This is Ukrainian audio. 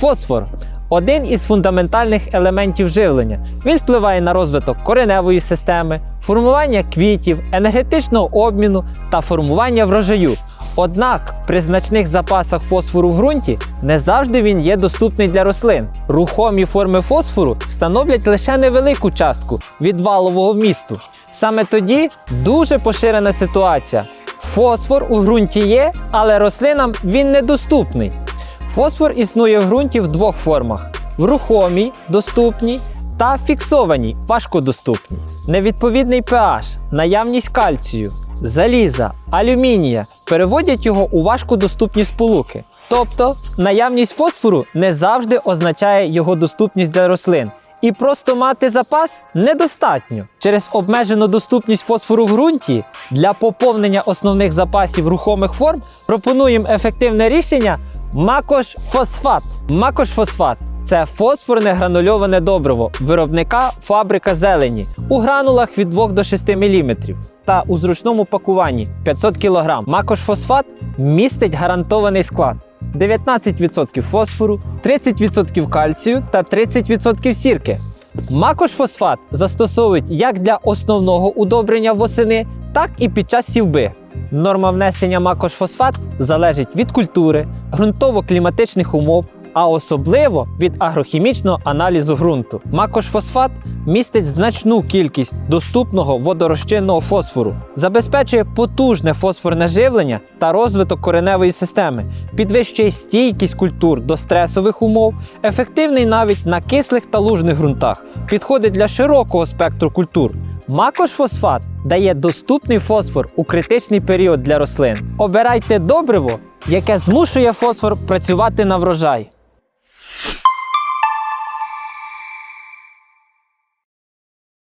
Фосфор один із фундаментальних елементів живлення. Він впливає на розвиток кореневої системи, формування квітів, енергетичного обміну та формування врожаю. Однак при значних запасах фосфору в ґрунті не завжди він є доступний для рослин. Рухомі форми фосфору становлять лише невелику частку від валового вмісту. Саме тоді дуже поширена ситуація. Фосфор у ґрунті є, але рослинам він недоступний. Фосфор існує в ґрунті в двох формах: в рухомій, доступній та фіксованій, важкодоступній. Невідповідний pH, наявність кальцію, заліза, алюмінія переводять його у важкодоступні сполуки. Тобто наявність фосфору не завжди означає його доступність для рослин. І просто мати запас недостатньо. Через обмежену доступність фосфору в ґрунті для поповнення основних запасів рухомих форм пропонуємо ефективне рішення макош-фосфат. Макош-фосфат це фосфорне гранульоване добриво виробника фабрика зелені у гранулах від 2 до 6 мм та у зручному пакуванні 500 кг. Макош-фосфат містить гарантований склад. 19% фосфору, 30% кальцію та 30% сірки. Макош-фосфат застосовують як для основного удобрення восени, так і під час сівби. Норма внесення макош-фосфат залежить від культури, ґрунтово-кліматичних умов, а особливо від агрохімічного аналізу ґрунту. Макош-фосфат містить значну кількість доступного водорозчинного фосфору, забезпечує потужне фосфорне живлення та розвиток кореневої системи, підвищує стійкість культур до стресових умов, ефективний навіть на кислих та лужних ґрунтах, підходить для широкого спектру культур. Макош-фосфат дає доступний фосфор у критичний період для рослин. Обирайте добриво, яке змушує фосфор працювати на врожай.